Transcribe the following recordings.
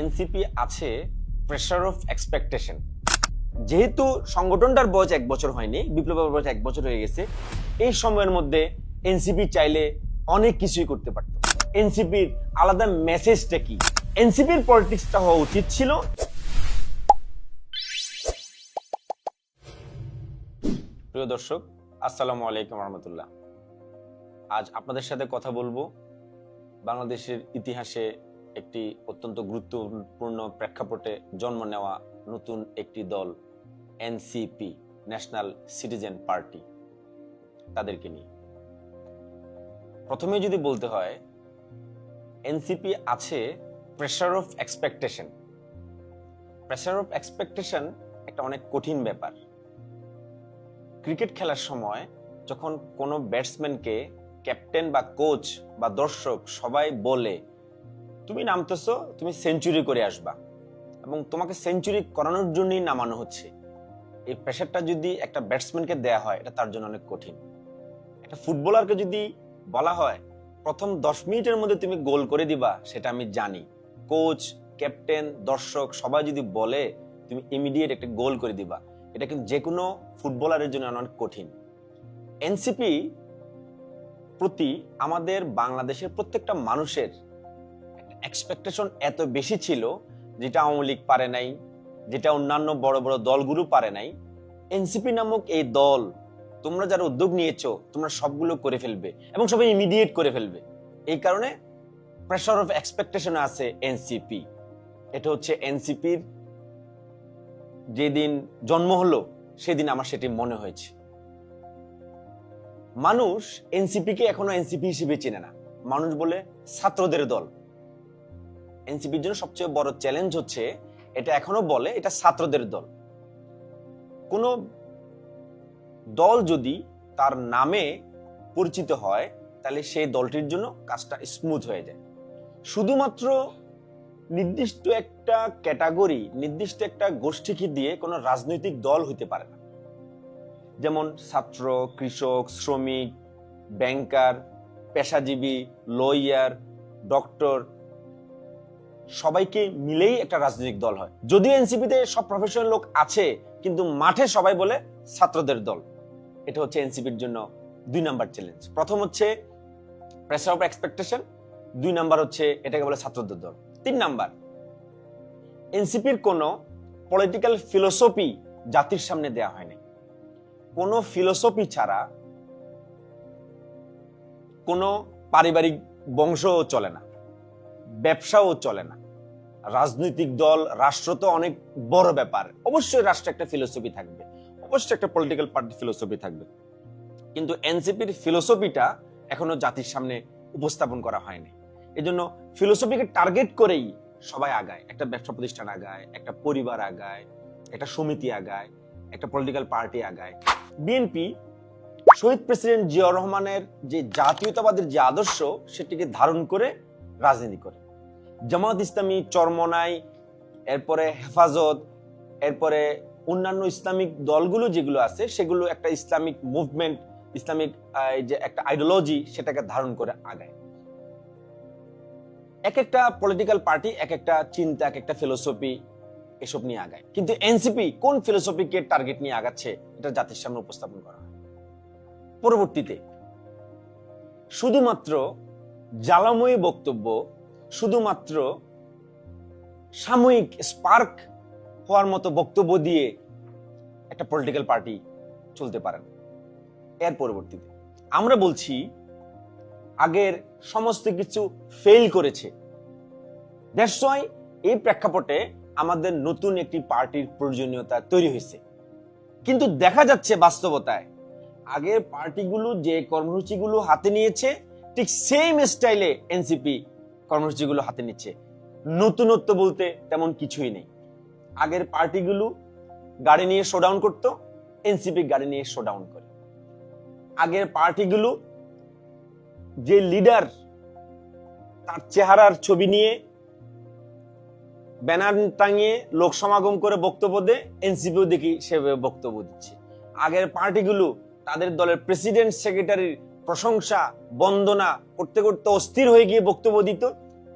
NCP আছে pressure of expectation যেহেতু সংগঠনটার বয়স এক বছর হয়নি, বিপ্লবের বয়স এক বছর হয়ে গেছে, এই সময়ের মধ্যে এনসিপি চাইলে অনেক কিছুই করতে পারত। এনসিপির আলাদা মেসেজটা কি? এনসিপির পলিটিক্সটা হওয়া উচিত ছিল প্রিয় দর্শক, আসসালামু আলাইকুম রহমতুল্লাহ। আজ আপনাদের সাথে কথা বলব বাংলাদেশের ইতিহাসে একটি অত্যন্ত গুরুত্বপূর্ণ প্রেক্ষাপটে জন্ম নেওয়া নতুন একটি দল, এনসিপি, ন্যাশনাল সিটিজেন পার্টি। তাদেরকে নিয়ে। প্রথমে যদি বলতে হয়, এনসিপি আছে pressure of expectation pressure of expectation একটা অনেক কঠিন ব্যাপার। ক্রিকেট খেলার সময় যখন কোনো ব্যাটসম্যানকে ক্যাপ্টেন বা কোচ বা দর্শক সবাই বলে তুমি নামতেছো, তুমি সেঞ্চুরি করে আসবা। এবং তোমাকে সেঞ্চুরি করানোর জন্যই নামানো হচ্ছে। এই প্রেশারটা যদি একটা ব্যাটসম্যানকে দেয়া হয়, এটা তার জন্য অনেক কঠিন। একটা ফুটবলারকে যদি বলা হয়, প্রথম দশ মিনিটের মধ্যে তুমি গোল করে দিবা, সেটা আমি জানি। কোচ ক্যাপ্টেন দর্শক, সবাই যদি বলে, তুমি ইমিডিয়েট একটা গোল করে দিবা। এটা কিন্তু যে কোনো ফুটবলারের জন্য অনেক কঠিন। এনসিপি প্রতি আমাদের বাংলাদেশের প্রত্যেকটা মানুষের এক্সপেকটেশন এত বেশি ছিল, যেটা আওয়ামী লীগ পারে নাই, যেটা অন্যান্য বড় বড় দলগুলো পারে নাই এনসিপি নামক এই দল, তোমরা যারা উদ্যোগ নিয়েছো, তোমরা সবগুলো করে ফেলবে এবং সবাই ইমিডিয়েট করে ফেলবে। এই কারণে প্রেশার অফ এক্সপেকটেশন আছে এনসিপি এটা হচ্ছে এনসিপির যেদিন জন্ম হলো, সেদিন আমার সেটি মনে হয়েছে। মানুষ এনসিপি কে এখনও এনসিপি হিসেবে চেনে না। মানুষ বলে ছাত্রদের দল। এনসিপির জন্য সবচেয়ে বড় চ্যালেঞ্জ হচ্ছে, এটা এখনও বলে, এটা ছাত্রদের দল। কোন দল যদি তার নামে পরিচিত হয়, তাহলে সেই দলটির জন্য কাজটা স্মুথ হয়ে যায়। শুধুমাত্র নির্দিষ্ট একটা ক্যাটাগরি নির্দিষ্ট একটা গোষ্ঠীকে দিয়ে কোনো রাজনৈতিক দল হইতে পারে না। যেমন ছাত্র, কৃষক, শ্রমিক ব্যাংকার পেশাজীবী লয়ার ডক্টর সবাইকে মিলেই একটা রাজনৈতিক দল হয়। যদিও এনসিপিতে সব প্রফেশনাল লোক আছে, কিন্তু মাঠে সবাই বলে ছাত্রদের দল। এটা হচ্ছে এনসিপির জন্য দুই নাম্বার চ্যালেঞ্জ প্রথম হচ্ছে প্রেসার অফ এক্সপেকটেশন দুই নাম্বার হচ্ছে এটাকে বলে ছাত্রদের দল। তিন নাম্বার, এনসিপির কোন পলিটিক্যাল ফিলোসফি জাতির সামনে দেয়া হয়নি। কোন ফিলোসফি ছাড়া কোনো পারিবারিক বংশও চলে না। ব্যবসাও চলে না। রাজনৈতিক দল, রাষ্ট্র তো অনেক বড় ব্যাপার। অবশ্যই রাষ্ট্রে একটা ফিলোসফি থাকবে। অবশ্যই একটা পলিটিক্যাল পার্টি ফিলোসফি থাকবে। কিন্তু এনসিপির ফিলোসফিটা এখনও জাতির সামনে উপস্থাপন করা হয়নি। এই জন্য ফিলোসফিকে টার্গেট করেই সবাই আগায়। একটা ব্যবসা প্রতিষ্ঠান আগায়, একটা পরিবার আগায়, একটা সমিতি আগায়, একটা পলিটিক্যাল পার্টি আগায়। বিএনপি শহীদ প্রেসিডেন্ট জিয়া রহমানের যে জাতীয়তাবাদের যে আদর্শ, সেটিকে ধারণ করে রাজনীতি করে। জামাত ইসলামী চরমনাই, এরপরে হেফাজত, এরপরে অন্যান্য ইসলামিক দলগুলো যেগুলো আছে, সেগুলো একটা ইসলামিক মুভমেন্ট, ইসলামিক যে একটা আইডিওলজি সেটাকে ধারণ করে আগায়। এক একটা পলিটিক্যাল পার্টি এক একটা চিন্তা, এক একটা ফিলোসফি এসব নিয়ে আগায়। কিন্তু এনসিপি কোন ফিলোসফিকে টার্গেট নিয়ে আগাচ্ছে, এটা জাতির সামনে উপস্থাপন করা হয়। পরবর্তীতে, শুধুমাত্র জ্বালাময়ী বক্তব্য শুধুমাত্র সাময়িক স্পার্ক হওয়ার মতো বক্তব্য দিয়ে একটা পলিটিক্যাল পার্টি চলতে পারে না। এর পরবর্তীতে আমরা বলছি, আগের সমস্ত কিছু ফেল করেছে। দ্যাটস এই প্রেক্ষাপটে আমাদের নতুন একটি পার্টির প্রয়োজনীয়তা তৈরি হয়েছে। কিন্তু দেখা যাচ্ছে বাস্তবতায়, আগের পার্টিগুলো যে কর্মসূচিগুলো হাতে নিয়েছে ঠিক সেম স্টাইলে এনসিপি কর্মসূচিগুলো হাতে নিচ্ছে। নতুনত্ব বলতে তেমন কিছুই নেই। আগের পার্টিগুলো গাড়ি নিয়ে শোডাউন করতো এনসিপি গাড়ি নিয়ে শোডাউন করে। আগের পার্টিগুলো যে লিডার তার চেহারার ছবি নিয়ে ব্যানার টাঙিয়ে লোক সমাগম করে বক্তব্য দেয় এনসিপিও দেখি সেভাবে বক্তব্য দিচ্ছে। আগের পার্টিগুলো তাদের দলের প্রেসিডেন্ট সেক্রেটারির প্রশংসা, বন্দনা করতে করতে অস্থির হয়ে গিয়ে বক্তব্য দিত।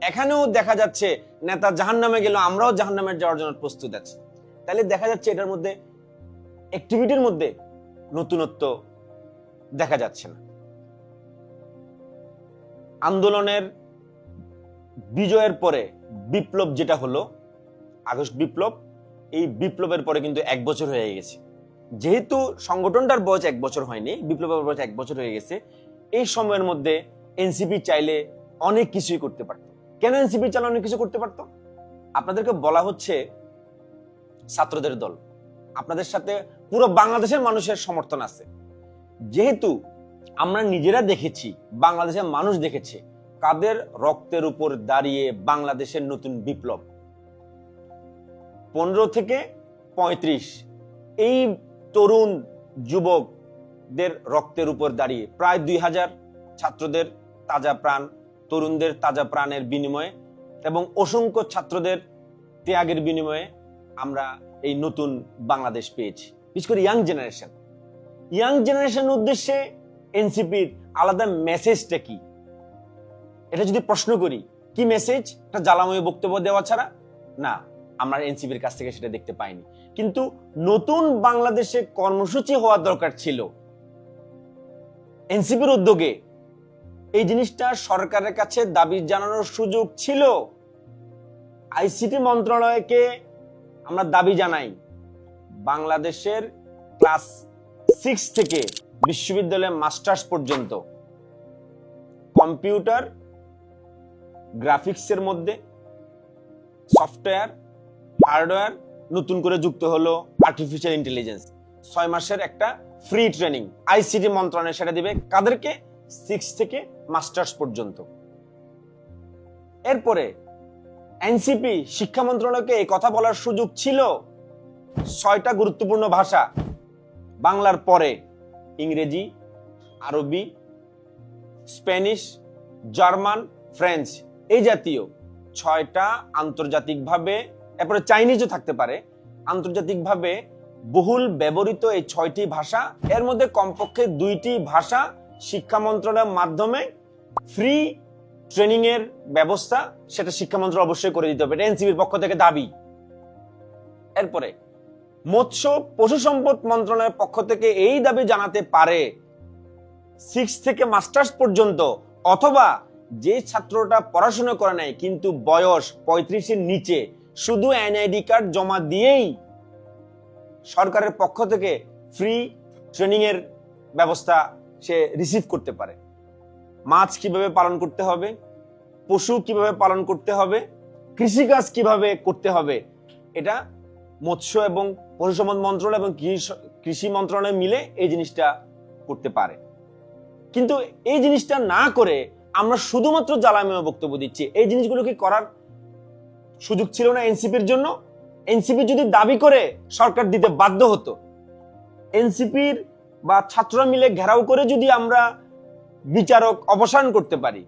এখানেও দেখা যাচ্ছে নেতা জাহান নামে গেল, আমরাও জাহান নামে যাওয়ার জন্য প্রস্তুত আছি। তাহলে দেখা যাচ্ছে এটার মধ্যে অ্যাক্টিভিটির মধ্যে নতুনত্ব দেখা যাচ্ছে না। আন্দোলনের বিজয়ের পরে বিপ্লব যেটা হলো, আগস্ট বিপ্লব, এই বিপ্লবের পরে কিন্তু এক বছর হয়ে গেছে। যেহেতু সংগঠনটার বয়স এক বছর হয়নি, বিপ্লবের বয়স এক বছর হয়ে গেছে এই সময়ের মধ্যে এনসিপি চাইলে অনেক কিছুই করতে পারত। কেন এনসিপি চাইলে অনেক কিছু করতে পারত? আপনাদেরকে বলা হচ্ছে ছাত্রদের দল। আপনাদের সাথে পুরো বাংলাদেশের মানুষের সমর্থন আছে। যেহেতু আমরা নিজেরা দেখেছি, বাংলাদেশের মানুষ দেখেছে কাদের রক্তের উপর দাঁড়িয়ে বাংলাদেশের নতুন বিপ্লব। পনেরো থেকে পঁয়ত্রিশ, এই তরুণ যুবকদের রক্তের উপর দাঁড়িয়ে। প্রায় দুই হাজার ছাত্রদের তাজা প্রাণ, তরুণদের তাজা প্রাণের বিনিময়ে এবং অসংখ্য ছাত্রদের ত্যাগের বিনিময়ে আমরা এই নতুন বাংলাদেশ পেয়েছি। বিশেষ করে ইয়াং জেনারেশন ইয়াং জেনারেশনের উদ্দেশ্যে এনসিপির আলাদা মেসেজটা কি? এটা যদি প্রশ্ন করি, কি মেসেজ একটা জ্বালাময় বক্তব্য দেওয়া ছাড়া? না, আমরা এনসিপির কাছ থেকে সেটা দেখতে পাইনি। কিন্তু নতুন বাংলাদেশে কর্মসূচি হওয়া দরকার ছিল। এনসিপির উদ্যোগে এই জিনিসটা সরকারের কাছে দাবি জানানোর সুযোগ ছিল। আইসিটি মন্ত্রণালয়কে আমরা দাবি জানাই, বাংলাদেশের ক্লাস সিক্স থেকে বিশ্ববিদ্যালয়ের মাস্টার্স পর্যন্ত। কম্পিউটার, গ্রাফিক্সের মধ্যে, সফটওয়্যার, হার্ডওয়্যার নতুন করে যুক্ত হলো আর্টিফিশিয়াল ইন্টেলিজেন্স ছয় মাসের একটা ফ্রি ট্রেনিং আইসিটি মন্ত্রণালয় সেটা দিবে কাদেরকে? সিক্স থেকে মাস্টার্স পর্যন্ত। এরপরে এনসিপি শিক্ষা মন্ত্রণালয়কে এই কথা বলার সুযোগ ছিল ছয়টা গুরুত্বপূর্ণ ভাষা। বাংলার পরে ইংরেজি, আরবি, স্প্যানিশ, জার্মান, ফ্রেঞ্চ এই জাতীয় ছয়টা আন্তর্জাতিকভাবে, এরপরে চাইনিজও থাকতে পারে, আন্তর্জাতিকভাবে বহুল ব্যবহৃত এই ছয়টি ভাষা, এর মধ্যে কমপক্ষে দুইটি ভাষা শিক্ষা মন্ত্রণালয়ের মাধ্যমে ফ্রি ট্রেনিং এর ব্যবস্থা সেটা শিক্ষা মন্ত্রণালয় অবশ্যই করে দিতে হবে। এটা এনসিবির পক্ষ থেকে দাবি। এরপরে, মৎস্য পশু সম্পদ মন্ত্রণালয়ের পক্ষ থেকে এই দাবি জানাতে পারে সিক্স থেকে মাস্টার্স পর্যন্ত, অথবা যে ছাত্রটা পড়াশোনা করে নাই, কিন্তু বয়স পঁয়ত্রিশের নিচে, শুধু এনআইডি কার্ড জমা দিয়েই সরকারের পক্ষ থেকে ফ্রি ট্রেনিং এর ব্যবস্থা সে রিসিভ করতে পারে। মাছ কীভাবে পালন করতে হবে, পশু কীভাবে পালন করতে হবে, কৃষিকাজ কীভাবে করতে হবে, এটা মৎস্য এবং পশু সম্পদ মন্ত্রণালয় এবং কৃষি- কৃষি মন্ত্রণালয় মিলে এই জিনিসটা করতে পারে। কিন্তু এই জিনিসটা না করে আমরা শুধুমাত্র জ্বালাময় বক্তব্য দিচ্ছি। এই জিনিসগুলো কি করার সুযোগ ছিল না এনসিপির জন্য? এনসিপি যদি দাবি করে সরকার দিতে বাধ্য হতো, এনসিপির বা ছাত্ররা মিলে ঘেরাও করে যদি আমরা বিচারক অবসান করতে পারি,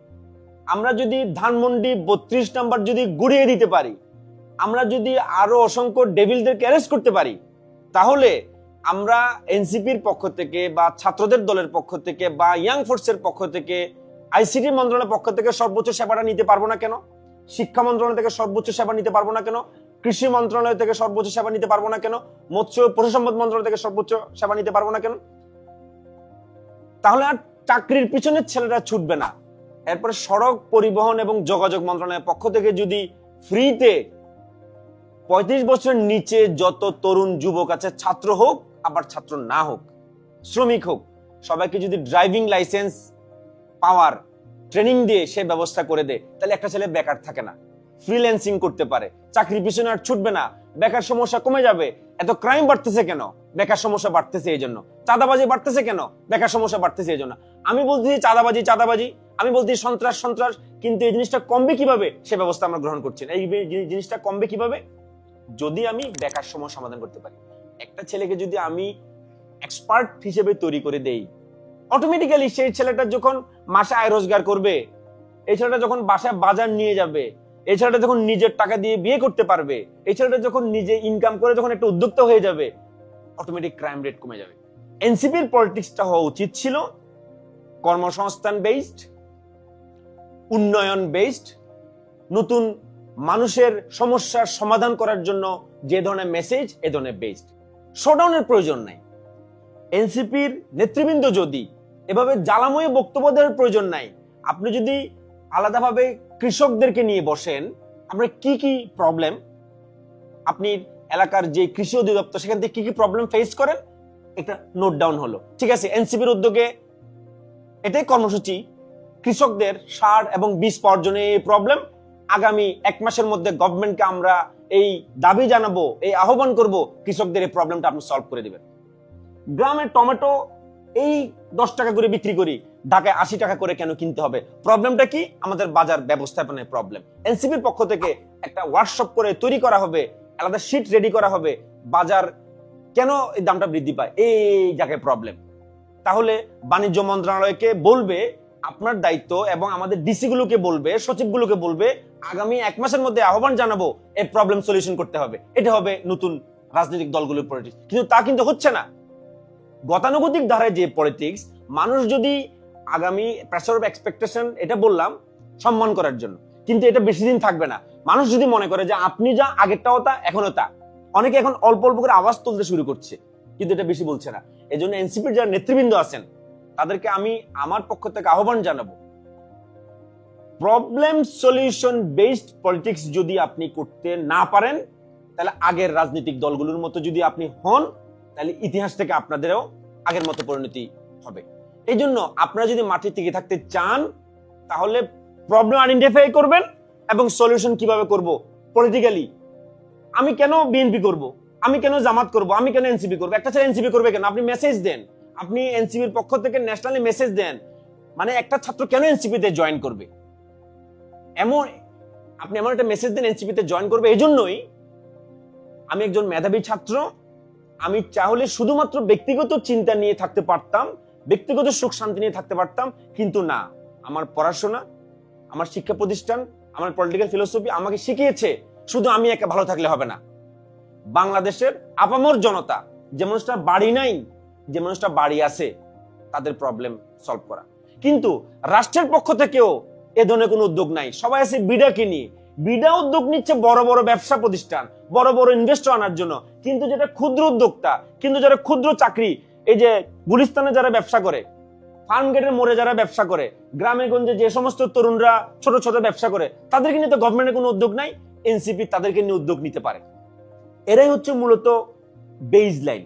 আমরা যদি ধানমন্ডি বত্রিশ নাম্বার যদি গুড়িয়ে দিতে পারি, আমরা যদি আরও অসংখ্য ডেভিলদেরকে অ্যারেস্ট করতে পারি, তাহলে আমরা এনসিপির পক্ষ থেকে বা ছাত্রদের দলের পক্ষ থেকে বা ইয়াং ফোর্সের পক্ষ থেকে আইসিটি মন্ত্রণালয়ের পক্ষ থেকে সর্বোচ্চ সেবাটা নিতে পারব না কেন? শিক্ষা মন্ত্রণালয় থেকে সর্বোচ্চ সেবা নিতে পারব না কেন? কৃষি মন্ত্রণালয় থেকে সর্বোচ্চ সেবা নিতে পারব না কেন? মৎস্য ও পশু সম্পদ মন্ত্রণালয় থেকে সর্বোচ্চ সেবা নিতে পারব না কেন? তাহলে আর চাকরির পিছনে ছেলেরা ছুটবে না। এরপরে সড়ক পরিবহন এবং যোগাযোগ মন্ত্রণালয়ের পক্ষ থেকে যদি ফ্রিতে পঁয়ত্রিশ বছরের নিচে যত তরুণ যুবক আছে, ছাত্র হোক, আবার ছাত্র না হোক, শ্রমিক হোক, সবাইকে যদি ড্রাইভিং লাইসেন্স, পাওয়ার, ট্রেনিং দিয়ে সে ব্যবস্থা করে দেয়, তাহলে একটা ছেলে বেকার থাকে না। ফ্রিল্যান্সিং করতে পারে। চাকরির পিছনে আর ছুটবে না। বেকার সমস্যা কমে যাবে। এত ক্রাইম বাড়তেছে কেন? বেকার সমস্যা বাড়তেছে এই জন্য চাঁদাবাজি বাড়তেছে কেন? বেকার সমস্যা বাড়তেছে এই জন্য আমি বলতেছি চাঁদাবাজি চাঁদাবাজি। আমি বলছি সন্ত্রাস সন্ত্রাস। কিন্তু এই জিনিসটা কমবে কীভাবে? সে ব্যবস্থা আমরা গ্রহণ করছি না। এই জিনিসটা কমবে কীভাবে? যদি আমি বেকার সমস্যা সমাধান করতে পারি। একটা ছেলেকে যদি আমি এক্সপার্ট হিসেবে তৈরি করে দেই অটোমেটিক্যালি সেই ছেলেটা যখন মাসে আয় রোজগার করবে, এই ছেলেটা যখন বাসায় বাজার নিয়ে যাবে এই ছেলেটা যখন নিজের টাকা দিয়ে বিয়ে করতে পারবে ছেলেটা যখন নিজে ইনকাম করে যখন একটা উদ্যোক্তা হয়ে যাবে অটোমেটিক ক্রাইম রেট কমে যাবে। এনসিপির পলিটিক্সটা হওয়া উচিত ছিল কর্মসংস্থান বেসড উন্নয়ন বেসড নতুন মানুষের সমস্যার সমাধান করার জন্য যে ধরনের মেসেজ এ ধরনের বেসড শোডাউনের প্রয়োজন নাই। এনসিপির নেতৃবৃন্দ যদি এভাবে জ্বালাময় বক্তব্য দেওয়ার প্রয়োজন নাই, আপনি যদি আলাদাভাবে কৃষকদেরকে নিয়ে বসেন আপনার কি কি প্রবলেম আপনি এলাকার যে কৃষি অধিদপ্তর, সেখান থেকে কি কি প্রবলেম ফেস করেন? এটা নোট ডাউন হলো। ঠিক আছে, এনসিপির উদ্যোগে এটাই কর্মসূচি। কৃষকদের সার এবং বীজ পাওয়ার জন্য এই প্রবলেম আগামী এক মাসের মধ্যে গভর্নমেন্টকে আমরা এই দাবি জানাব, এই আহ্বান করব, কৃষকদের এই প্রবলেমটা আপনি সলভ করে দিবেন। গ্রামের টমেটো এই দশ টাকা করে বিক্রি করি ঢাকায় আশি টাকা করে কেন কিনতে হবে? প্রবলেমটা কি? আমাদের বাজার ব্যবস্থাপনায় প্রবলেম এনসিপির পক্ষ থেকে একটা ওয়ার্কশপ করে তৈরি করা হবে, আলাদা শিট রেডি করা হবে, বাজার কেন এই দামটা বৃদ্ধি পায়? এই জায়গায় প্রবলেম তাহলে বাণিজ্য মন্ত্রণালয়কে বলবে, আপনার দায়িত্ব এবং আমাদের ডিসি গুলোকে বলবে, সচিবগুলোকে বলবে, আগামী এক মাসের মধ্যে আহ্বান জানাব, এই প্রবলেম সলিউশন করতে হবে। এটা হবে নতুন রাজনৈতিক দলগুলোর পলিটিক্স কিন্তু তা কিন্তু হচ্ছে না। গতানুগতিক ধারায় যে পলিটিক্স মানুষ যদি আগামী প্রেসার অফ এক্সপেকটেশন এটা বললাম সম্মান করার জন্য। কিন্তু এটা বেশি দিন থাকবে না। মানুষ যদি মনে করে যে আপনি যা আগেরটাও তা, এখনও তা। অনেকে এখন অল্প অল্প করে আওয়াজ তুলতে শুরু করছে, কিন্তু এটা বেশি বলছে না। এই জন্য এনসিপির যারা নেতৃবৃন্দ আছেন, তাদেরকে আমি আমার পক্ষ থেকে আহ্বান জানাব প্রবলেম সলিউশন বেসড পলিটিক্স যদি আপনি করতে না পারেন, তাহলে আগের রাজনৈতিক দলগুলোর মতো যদি আপনি হন, তাহলে ইতিহাস থেকে আপনাদেরও আগের মতো পরিণতি হবে। এই জন্য আপনারা যদি মাঠে টিকে থাকতে চান, তাহলে প্রবলেম আইডেন্টিফাই করবেন এবং সলিউশন কীভাবে করব পলিটিক্যালি আমি কেন বিএনপি করব? আমি কেন জামাত করব? আমি কেন এনসিপি করব? একটা ছেলে এনসিপি করবে কেন? আপনি মেসেজ দেন। আপনি এনসিপির পক্ষ থেকে ন্যাশনালি মেসেজ দেন। মানে একটা ছাত্র কেন এনসিপিতে জয়েন করবে? এমন আপনি এমন একটা মেসেজ দেন এনসিপিতে জয়েন করবে এই জন্যই আমি একজন মেধাবী ছাত্র। আমি চাহলে শুধুমাত্র ব্যক্তিগত চিন্তা নিয়ে থাকতে পারতাম। ব্যক্তিগত সুখ শান্তি নিয়ে থাকতে পারতাম, কিন্তু না। আমার পড়াশোনা, আমার শিক্ষা প্রতিষ্ঠান, আমার পলিটিক্যাল ফিলোসফি আমাকে শিখিয়েছে, শুধু আমি একা ভালো থাকলে হবে না। বাংলাদেশের আপামর জনতা, যে মানুষটা বাড়ি নাই, যে মানুষটা বাড়ি আছে, তাদের প্রবলেম সলভ করা। কিন্তু রাষ্ট্রের পক্ষ থেকেও এ ধরনের কোনো উদ্যোগ নাই। সবাই আছে বিডাকে নিয়ে। বিডা উদ্যোগ নিচ্ছে বড় বড় ব্যবসা প্রতিষ্ঠান, বড় বড় ইনভেস্টর আনার জন্য। কিন্তু যেটা ক্ষুদ্র উদ্যোক্তা, কিন্তু যারা ক্ষুদ্র চাকরি এই যে গুলিস্তানে যারা ব্যবসা করে, ফার্ম গেটের মোড়ে যারা ব্যবসা করে, গ্রামে গঞ্জে যে সমস্ত তরুণরা ছোট ছোট ব্যবসা করে, তাদেরকে নিয়ে তো গভর্নমেন্টের কোনো উদ্যোগ নাই এনসিপি তাদেরকে নিয়ে উদ্যোগ নিতে পারে। এরাই হচ্ছে মূলত বেজ লাইন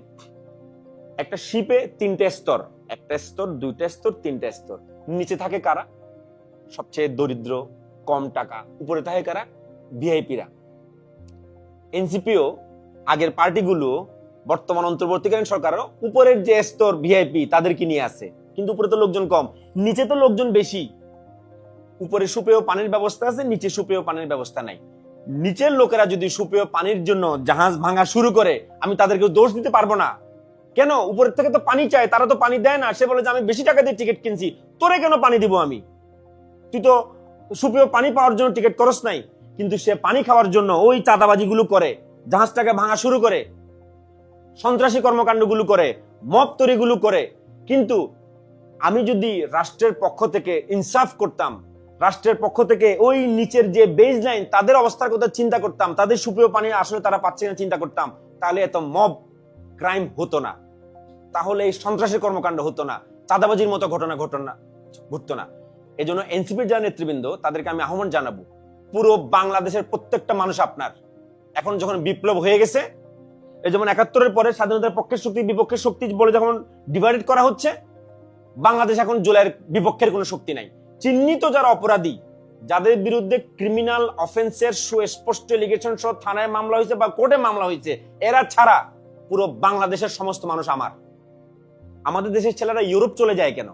একটা শিপে তিনটে স্তর, একটা স্তর, দুইটা স্তর, তিনটা স্তর। নিচে থাকে কারা? সবচেয়ে দরিদ্র, কম টাকা। উপরে থাকে কারা? ভিআইপিরা এনসিপিও আগের পার্টিগুলো বর্তমান অন্তর্বর্তীকালীন সরকারও উপরের যে স্তর ভিআইপি তাদেরকে নিয়ে আছে। কিন্তু উপরে তো লোকজন কম। নিচে তো লোকজন বেশি। উপরে সুপেয় পানির ব্যবস্থা আছে, নিচে সুপেয় পানির ব্যবস্থা নাই। নিচের লোকেরা যদি সুপেয় পানির জন্য জাহাজ ভাঙা শুরু করে, আমি তাদেরকে দোষ দিতে পারব না। কেন? উপরের থেকে তো পানি চায়, তারা তো পানি দেয় না। সে বলে যে, আমি বেশি টাকা দিয়ে টিকিট কিনছি। তোরে কেন পানি দিব আমি? তুই তো সুপেয় পানি পাওয়ার জন্য টিকিট করস নাই। কিন্তু সে পানি খাওয়ার জন্য ওই চাঁদাবাজিগুলো করে, জাহাজটাকে ভাঙা শুরু করে। সন্ত্রাসী কর্মকাণ্ডগুলো করে, মব তৈরিগুলো করে। কিন্তু আমি যদি রাষ্ট্রের পক্ষ থেকে ইনসাফ করতাম, রাষ্ট্রের পক্ষ থেকে ওই নিচের যে বেজ লাইন তাদের অবস্থার কথা চিন্তা করতাম, তাদের সুপ্রিয় পানি আসলে তারা পাচ্ছে না চিন্তা করতাম, তাহলে এত মব ক্রাইম হতো না। তাহলে এই সন্ত্রাসী কর্মকাণ্ড হতো না, চাঁদাবাজির মতো ঘটনা ঘটনা ঘটতো না। এই জন্য এনসিপির যারা নেতৃবৃন্দ, তাদেরকে আমি আহ্বান জানাব, পুরো বাংলাদেশের প্রত্যেকটা মানুষ আপনার। এখন যখন বিপ্লব হয়ে গেছে এই যেমন একাত্তরের পরে স্বাধীনতার পক্ষের শক্তি, বিপক্ষের শক্তি বলে যখন ডিভাইডেড করা হচ্ছে, বাংলাদেশ এখন জুলাইয়ের বিপক্ষের কোনো শক্তি নাই। চিহ্নিত যারা অপরাধী, যাদের বিরুদ্ধে ক্রিমিনাল অফেন্সের সুস্পষ্ট এলিগেশন সহ থানায় মামলা হয়েছে বা কোর্টে মামলা হয়েছে, এরা ছাড়া পুরো বাংলাদেশের সমস্ত মানুষ আমার। আমাদের দেশের ছেলেরা ইউরোপ চলে যায় কেন?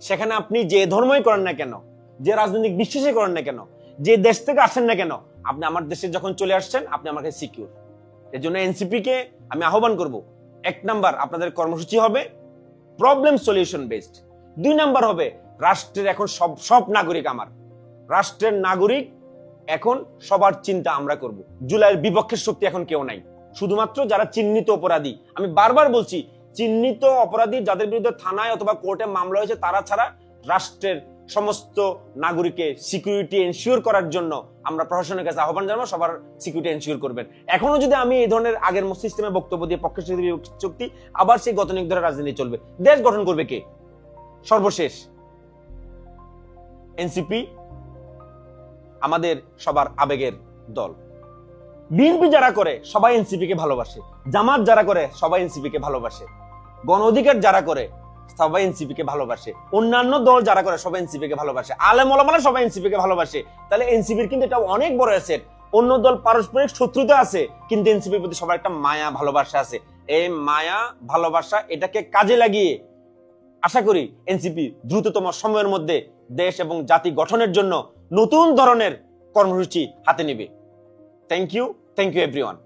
সেখানে আপনি যে ধর্মই করেন না কেন? যে রাজনৈতিক বিশ্বাসই করেন না কেন? যে দেশ থেকে আসেন না কেন? আপনি আমার দেশে যখন চলে আসছেন, আপনি আমার কাছে সিকিউর এর জন্য এনসিপি কে আমি আহ্বান করব, এক নাম্বার আপনাদের কর্মসূচি হবে প্রবলেম সলিউশন বেসড দুই নাম্বার হবে রাষ্ট্রের এখন সব সব নাগরিক আমার। রাষ্ট্রের নাগরিক এখন সবার চিন্তা আমরা করব। জুলাইয়ের বিপক্ষের শক্তি এখন কেউ নাই। শুধুমাত্র যারা চিহ্নিত অপরাধী। আমি বারবার বলছি, চিহ্নিত অপরাধী যাদের বিরুদ্ধে থানায় অথবা কোর্টে মামলা হয়েছে, তারা ছাড়া রাষ্ট্রের সমস্ত নাগরিকের সিকিউরিটি এনশিওর করার জন্য আমরা প্রশাসনের কাছে আহ্বান জানাব, সবার সিকিউরিটি এনশিওর করবেন। এখনও যদি আমি এই ধরনের আগের সিস্টেমে বক্তব্য দিয়ে পক্ষের চুক্তি আবার সেই গতনিক ধরে রাজনীতি চলবে। দেশ গঠন করবে কে? সর্বশেষ এনসিপি আমাদের সবার আবেগের দল। বিএনপি যারা করে, সবাই এনসিপি কে ভালোবাসে। জামাত যারা করে, সবাই এনসিপি কে ভালোবাসে। গণ অধিকার যারা করে সবাই এনসিপি কে ভালোবাসে। অন্যান্য দল যারা করে সবাই এনসিপি কে ভালোবাসে। আলেম ওলামারা সবাই এনসিপি কে ভালোবাসে। তাহলে এনসিপির কিন্তু এটা অনেক বড় অ্যাসেট অন্য দল পারস্পরিক শত্রুতা আছে, কিন্তু এনসিপির প্রতি সবার একটা মায়া, ভালোবাসা আছে। এই মায়া, ভালোবাসা এটাকে কাজে লাগিয়ে আশা করি এনসিপি দ্রুততম সময়ের মধ্যে দেশ এবং জাতি গঠনের জন্য নতুন ধরনের কর্মসূচি হাতে নেবে। Thank you thank you everyone